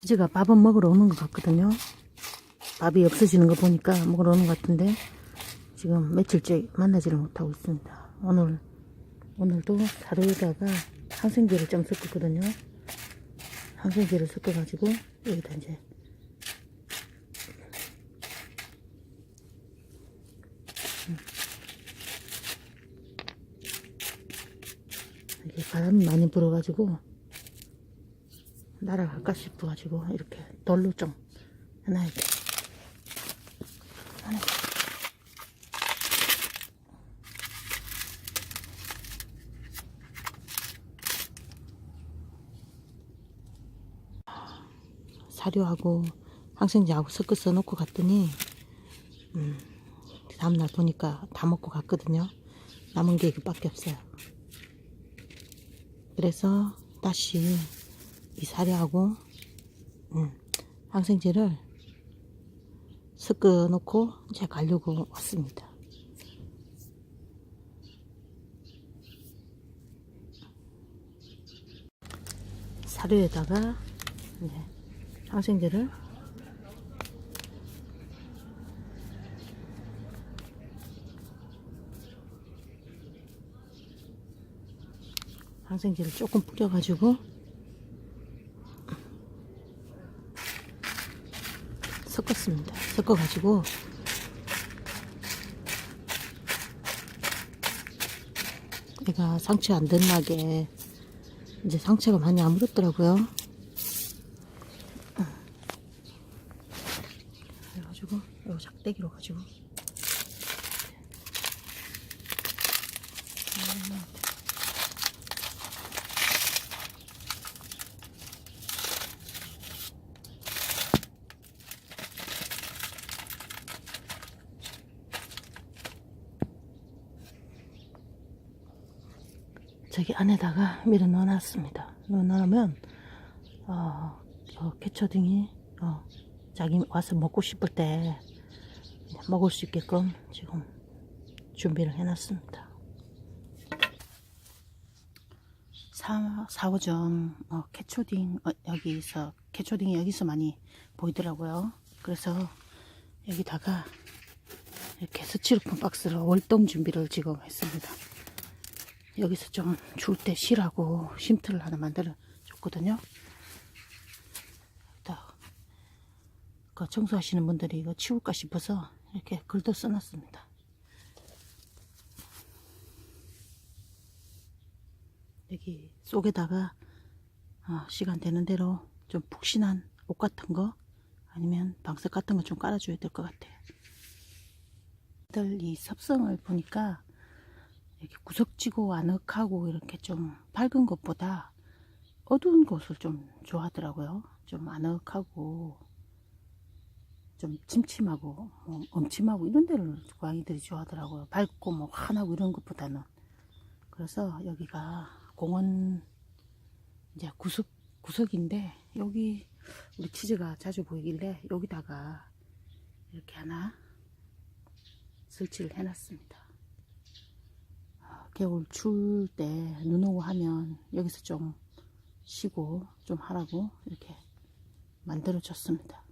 치즈가 밥은 먹으러 오는 것 같거든요. 밥이 없어지는 거 보니까 먹으러 오는 것 같은데 지금 며칠째 만나지를 못하고 있습니다. 오늘 오늘도 사료에다가 항생제를 좀 섞었거든요. 항생제를 섞어가지고 여기다 이제 이게 바람이 많이 불어가지고 날아갈까 싶어가지고 이렇게 돌로 좀 해놔야 돼. 사료하고 항생제하고 섞어서 놓고 갔더니 음, 다음날 보니까 다 먹고 갔거든요. 남은 게 이거밖에 없어요. 그래서 다시 이 사료하고 음, 항생제를 섞어 놓고 이제 가려고 왔습니다. 사료에다가 이제 항생제를 항생제를 조금 뿌려가지고 섞었습니다. 섞어가지고 얘가 상처 안 든나게 이제 상처가 많이 안 묻었더라고요. 그래가지고 요 작대기로 가지고 저기 안에다가 밀어 넣어 놨습니다. 넣어 놓으면 어, 저 개초등이 어, 자기 와서 먹고 싶을 때 먹을 수 있게끔 지금 준비를 해놨습니다. 사, 4호점 어, 캐초딩 어, 여기서 캐초딩이 여기서 많이 보이더라고요. 그래서 여기다가 이렇게 스티로폼 박스로 월동 준비를 지금 했습니다. 여기서 좀 줄때 쉬라고 쉼터를 하나 만들어 줬거든요. 딱, 그 청소하시는 분들이 이거 치울까 싶어서 이렇게 글도 써놨습니다. 여기 속에다가 어, 시간 되는 대로 좀 푹신한 옷 같은 거 아니면 방석 같은 거 좀 깔아줘야 될 것 같아요. 이 섭성을 보니까 이렇게 구석지고 아늑하고 이렇게 좀 밝은 것보다 어두운 곳을 좀 좋아하더라고요. 좀 아늑하고 좀 침침하고 뭐 엄침하고 이런 데를 고양이들이 좋아하더라고요. 밝고 뭐 환하고 이런 것보다는 그래서 여기가 공원 이제 구석 구석인데 여기 우리 치즈가 자주 보이길래 여기다가 이렇게 하나 설치를 해놨습니다. 겨울 추울 때 눈 오고 하면 여기서 좀 쉬고 좀 하라고 이렇게 만들어 줬습니다.